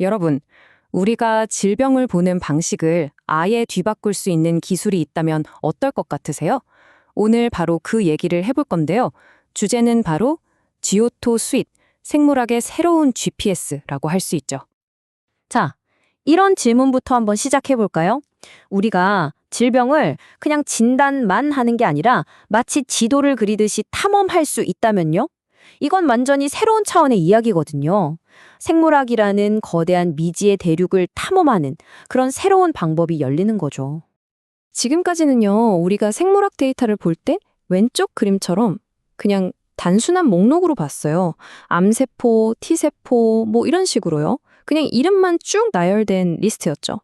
여러분, 우리가 질병을 보는 방식을 아예 뒤바꿀 수 있는 기술이 있다면 어떨 것 같으세요? 오늘 바로 그 얘기를 해볼 건데요. 주제는 바로 지오토 스윗, 생물학의 새로운 GPS라고 할 수 있죠. 자, 이런 질문부터 한번 시작해 볼까요? 우리가 질병을 그냥 진단만 하는 게 아니라 마치 지도를 그리듯이 탐험할 수 있다면요? 이건 완전히 새로운 차원의 이야기거든요. 생물학이라는 거대한 미지의 대륙을 탐험하는 그런 새로운 방법이 열리는 거죠. 지금까지는요, 우리가 생물학 데이터를 볼 때 왼쪽 그림처럼 그냥 단순한 목록으로 봤어요. 암세포, T세포, 뭐 이런 식으로요. 그냥 이름만 쭉 나열된 리스트였죠.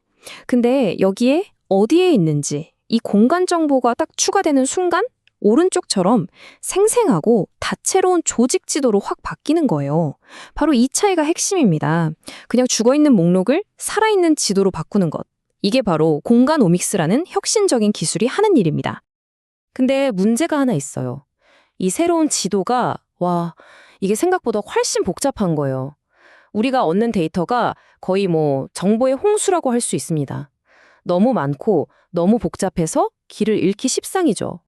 근데 여기에 어디에 있는지 이 공간 정보가 딱 추가되는 순간 오른쪽처럼 생생하고 다채로운 조직 지도로 확 바뀌는 거예요. 바로 이 차이가 핵심입니다. 그냥 죽어있는 목록을 살아있는 지도로 바꾸는 것. 이게 바로 공간 오믹스라는 혁신적인 기술이 하는 일입니다. 근데 문제가 하나 있어요. 이 새로운 지도가, 와, 이게 생각보다 훨씬 복잡한 거예요. 우리가 얻는 데이터가 거의 뭐 정보의 홍수라고 할 수 있습니다. 너무 많고 너무 복잡해서 길을 잃기 십상이죠.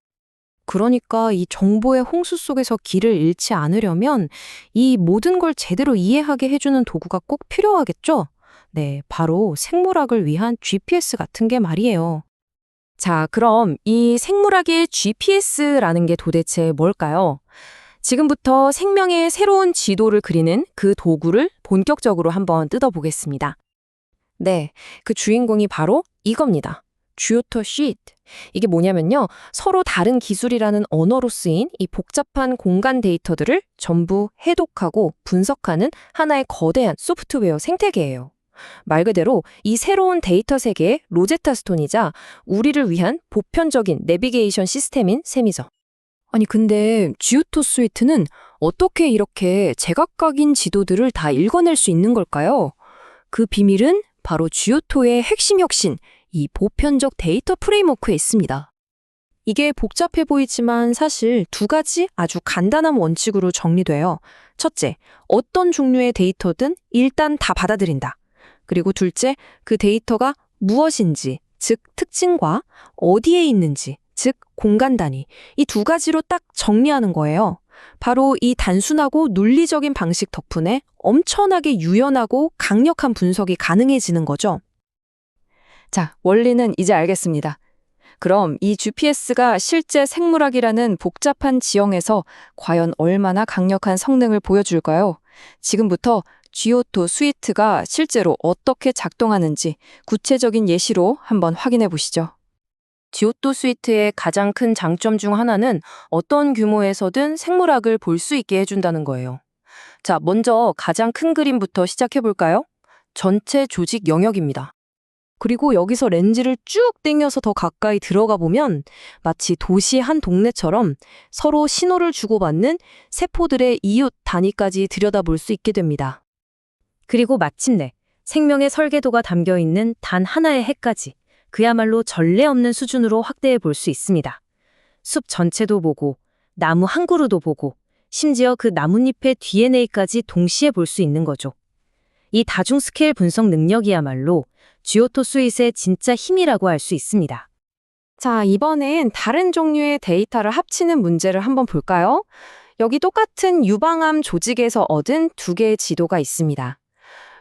그러니까 이 정보의 홍수 속에서 길을 잃지 않으려면 이 모든 걸 제대로 이해하게 해주는 도구가 꼭 필요하겠죠? 네, 바로 생물학을 위한 GPS 같은 게 말이에요. 자, 그럼 이 생물학의 GPS라는 게 도대체 뭘까요? 지금부터 생명의 새로운 지도를 그리는 그 도구를 본격적으로 한번 뜯어보겠습니다. 네, 그 주인공이 바로 이겁니다. 듀오토 시트. 이게 뭐냐면요. 서로 다른 기술이라는 언어로 쓰인 이 복잡한 공간 데이터들을 전부 해독하고 분석하는 하나의 거대한 소프트웨어 생태계예요. 말 그대로 이 새로운 데이터 세계의 로제타 스톤이자 우리를 위한 보편적인 내비게이션 시스템인 셈이죠. 아니 근데 지오토 스위트는 어떻게 이렇게 제각각인 지도들을 다 읽어낼 수 있는 걸까요? 그 비밀은 바로 지오토의 핵심 혁신, 이 보편적 데이터 프레임워크에 있습니다. 이게 복잡해 보이지만 사실 두 가지 아주 간단한 원칙으로 정리돼요. 첫째, 어떤 종류의 데이터든 일단 다 받아들인다. 그리고 둘째, 그 데이터가 무엇인지, 즉 특징과 어디에 있는지, 즉 공간 단위, 이 두 가지로 딱 정리하는 거예요. 바로 이 단순하고 논리적인 방식 덕분에 엄청나게 유연하고 강력한 분석이 가능해지는 거죠. 자, 원리는 이제 알겠습니다. 그럼 이 GPS가 실제 생물학이라는 복잡한 지형에서 과연 얼마나 강력한 성능을 보여줄까요? 지금부터 지오토 스위트가 실제로 어떻게 작동하는지 구체적인 예시로 한번 확인해 보시죠. 지오토 스위트의 가장 큰 장점 중 하나는 어떤 규모에서든 생물학을 볼 수 있게 해준다는 거예요. 자, 먼저 가장 큰 그림부터 시작해 볼까요? 전체 조직 영역입니다. 그리고 여기서 렌즈를 쭉 당겨서 더 가까이 들어가 보면 마치 도시 한 동네처럼 서로 신호를 주고받는 세포들의 이웃 단위까지 들여다볼 수 있게 됩니다. 그리고 마침내 생명의 설계도가 담겨 있는 단 하나의 핵까지 그야말로 전례 없는 수준으로 확대해 볼 수 있습니다. 숲 전체도 보고 나무 한 그루도 보고 심지어 그 나뭇잎의 DNA까지 동시에 볼 수 있는 거죠. 이 다중 스케일 분석 능력이야말로 지오토 스윗의 진짜 힘이라고 할 수 있습니다. 자, 이번엔 다른 종류의 데이터를 합치는 문제를 한번 볼까요? 여기 똑같은 유방암 조직에서 얻은 두 개의 지도가 있습니다.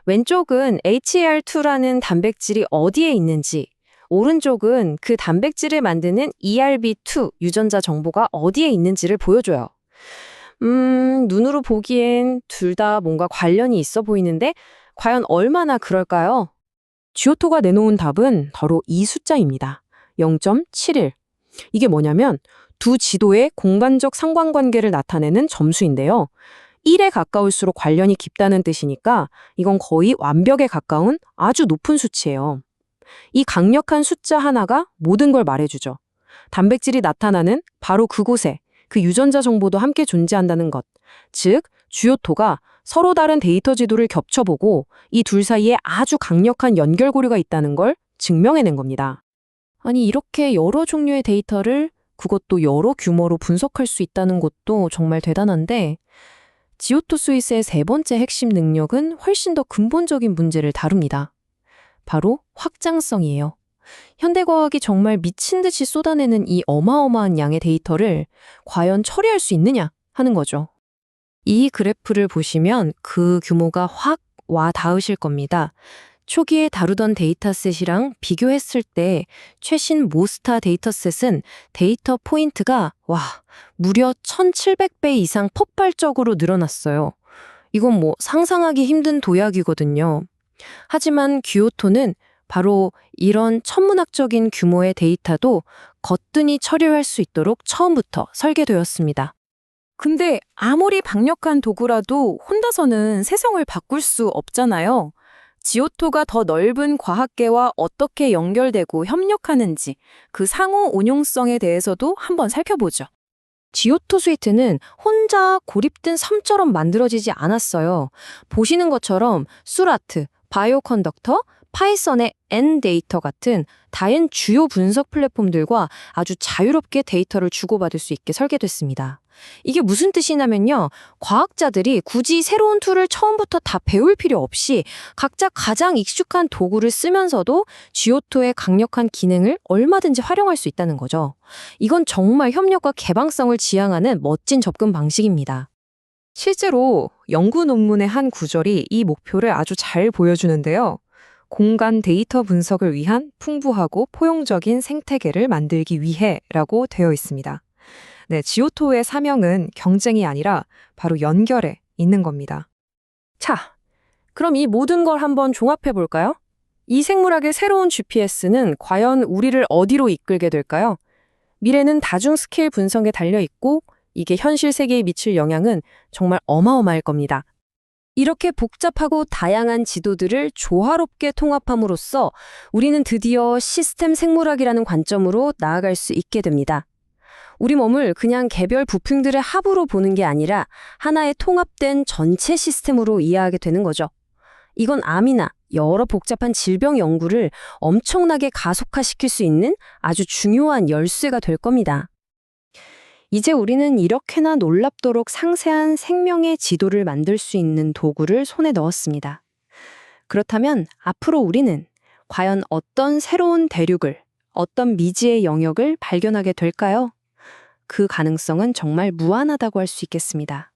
왼쪽은 HER2라는 단백질이 어디에 있는지, 오른쪽은 그 단백질을 만드는 ERB2 유전자 정보가 어디에 있는지를 보여줘요. 음, 눈으로 보기엔 둘 다 뭔가 관련이 있어 보이는데 과연 얼마나 그럴까요? 지오토가 내놓은 답은 바로 이 숫자입니다. 0.71. 이게 뭐냐면 두 지도의 공간적 상관관계를 나타내는 점수인데요. 1에 가까울수록 관련이 깊다는 뜻이니까 이건 거의 완벽에 가까운 아주 높은 수치예요. 이 강력한 숫자 하나가 모든 걸 말해주죠. 단백질이 나타나는 바로 그곳에 그 유전자 정보도 함께 존재한다는 것. 즉, 주요토가 서로 다른 데이터 지도를 겹쳐보고 이 둘 사이에 아주 강력한 연결고리가 있다는 걸 증명해낸 겁니다. 아니, 이렇게 여러 종류의 데이터를 그것도 여러 규모로 분석할 수 있다는 것도 정말 대단한데, 지오토 스위스의 세 번째 핵심 능력은 훨씬 더 근본적인 문제를 다룹니다. 바로 확장성이에요. 현대과학이 정말 미친 듯이 쏟아내는 이 어마어마한 양의 데이터를 과연 처리할 수 있느냐 하는 거죠. 이 그래프를 보시면 그 규모가 확 와 닿으실 겁니다. 초기에 다루던 데이터셋이랑 비교했을 때 최신 모스타 데이터셋은 데이터 포인트가 와 무려 1700배 이상 폭발적으로 늘어났어요. 이건 뭐 상상하기 힘든 도약이거든요. 하지만 규오토는 바로 이런 천문학적인 규모의 데이터도 거뜬히 처리할 수 있도록 처음부터 설계되었습니다. 근데 아무리 강력한 도구라도 혼자서는 세상을 바꿀 수 없잖아요. 지오토가 더 넓은 과학계와 어떻게 연결되고 협력하는지 그 상호 운용성에 대해서도 한번 살펴보죠. 지오토 스위트는 혼자 고립된 섬처럼 만들어지지 않았어요. 보시는 것처럼 수라트, 바이오 컨덕터, 파이썬의 N 데이터 같은 다른 주요 분석 플랫폼들과 아주 자유롭게 데이터를 주고받을 수 있게 설계됐습니다. 이게 무슨 뜻이냐면요. 과학자들이 굳이 새로운 툴을 처음부터 다 배울 필요 없이 각자 가장 익숙한 도구를 쓰면서도 지오토의 강력한 기능을 얼마든지 활용할 수 있다는 거죠. 이건 정말 협력과 개방성을 지향하는 멋진 접근 방식입니다. 실제로 연구 논문의 한 구절이 이 목표를 아주 잘 보여주는데요. 공간 데이터 분석을 위한 풍부하고 포용적인 생태계를 만들기 위해라고 되어 있습니다. 네, 지오토의 사명은 경쟁이 아니라 바로 연결에 있는 겁니다. 자, 그럼 이 모든 걸 한번 종합해 볼까요? 이 생물학의 새로운 GPS는 과연 우리를 어디로 이끌게 될까요? 미래는 다중 스케일 분석에 달려 있고 이게 현실 세계에 미칠 영향은 정말 어마어마할 겁니다. 이렇게 복잡하고 다양한 지도들을 조화롭게 통합함으로써 우리는 드디어 시스템 생물학이라는 관점으로 나아갈 수 있게 됩니다. 우리 몸을 그냥 개별 부품들의 합으로 보는 게 아니라 하나의 통합된 전체 시스템으로 이해하게 되는 거죠. 이건 암이나 여러 복잡한 질병 연구를 엄청나게 가속화시킬 수 있는 아주 중요한 열쇠가 될 겁니다. 이제 우리는 이렇게나 놀랍도록 상세한 생명의 지도를 만들 수 있는 도구를 손에 넣었습니다. 그렇다면 앞으로 우리는 과연 어떤 새로운 대륙을, 어떤 미지의 영역을 발견하게 될까요? 그 가능성은 정말 무한하다고 할 수 있겠습니다.